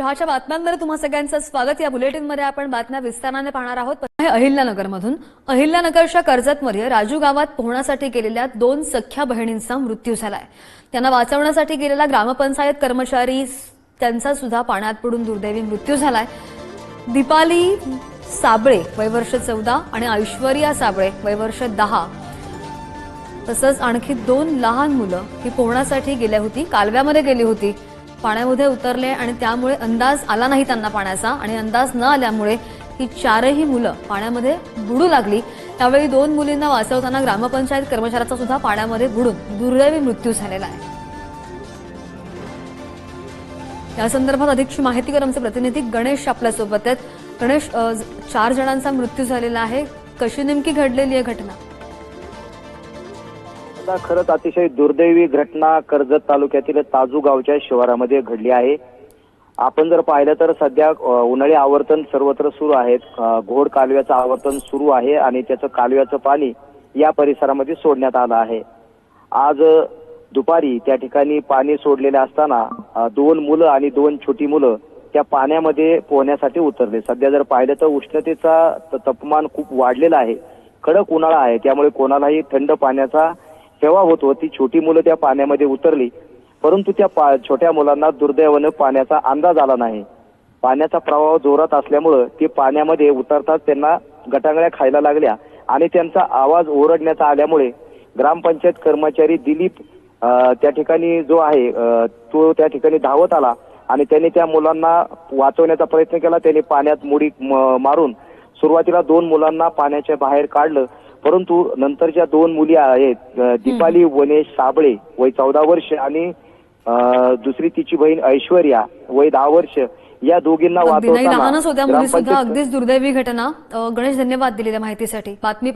चहाच्या बातम्यांमध्ये तुम्हा सगळ्यांचं स्वागत. या बुलेटिनमध्ये आपण बातम्या विस्ताराने पाहणार आहोत. अहिल्यानगरमधून. अहिल्यानगरच्या कर्जतमध्ये राजू गावात पोहण्यासाठी गेलेल्या दोन सख्या बहिणींचा मृत्यू झालाय. त्यांना वाचवण्यासाठी गेलेला ग्रामपंचायत कर्मचारी त्यांचा सुद्धा पाण्यात पडून दुर्दैवी मृत्यू झालाय. दीपाली साबळे वयवर्ष चौदा आणि ऐश्वर्या साबळे वयवर्ष दहा. तसंच आणखी दोन लहान मुलं ही पोहण्यासाठी गेल्या होती कालव्यामध्ये गेली होती. पाण्यामध्ये उतरले आणि त्यामुळे अंदाज आला नाही त्यांना पाण्याचा. आणि अंदाज न आल्यामुळे ही चारही मुलं पाण्यामध्ये बुडू लागली. त्यावेळी दोन मुलींना वाचवताना ग्रामपंचायत कर्मचाऱ्याचा सुद्धा पाण्यामध्ये बुडून दुर्दैवी मृत्यू झालेला आहे. या संदर्भात अधिकची माहिती कर आमचे प्रतिनिधी गणेश आपल्यासोबत आहेत. गणेश चार जणांचा मृत्यू झालेला आहे. कशी नेमकी घडलेली आहे घटना? खरंच अतिशय दुर्दैवी घटना कर्जत तालुक्यातील ताजू गावच्या शिवारामध्ये घडली आहे. आपण जर पाहिलं तर सध्या उन्हाळी आवर्तन सर्वत्र सुरू आहेत. घोड कालव्याचं आवर्तन सुरू आहे आणि त्याचं कालव्याचं पाणी या परिसरामध्ये सोडण्यात आलं आहे. आज दुपारी त्या ठिकाणी पाणी सोडलेले असताना दोन मुलं आणि दोन छोटी मुलं त्या पाण्यामध्ये पोहण्यासाठी उतरले. सध्या जर पाहिलं तर उष्णतेचा त- तापमान खूप वाढलेला आहे. कडक उन्हाळा आहे त्यामुळे कोणालाही थंड पाण्याचा हेवा होत होती. छोटी मुलं त्या पाण्यामध्ये उतरली. परंतु त्या पा- छोट्या मुलांना दुर्दैवानं पाण्याचा अंदाज आला नाही. पाण्याचा प्रवाह जोरात असल्यामुळं ते पाण्यामध्ये उतरताच त्यांना गटांगळ्या खायला लागल्या आणि त्यांचा आवाज ओरडण्याचा आल्यामुळे ग्रामपंचायत कर्मचारी दिलीप त्या ठिकाणी जो आहे तो त्या ठिकाणी धावत आला आणि त्याने त्या मुलांना वाचवण्याचा प्रयत्न केला. त्याने पाण्यात मुडी म- मारून सुरुवातीला दोन मुलांना पाण्याच्या बाहेर काढलं. परंतु नंतरच्या दोन मुली आहेत दीपाली वनेश साबळे वय चौदा वर्ष आणि अ, दुसरी तिची बहीण ऐश्वर्या वय दहा वर्ष या दोघींना वाचवताना अगदीच दुर्दैवी घटना. गणेश धन्यवाद दिलेल्या माहितीसाठी. बातमी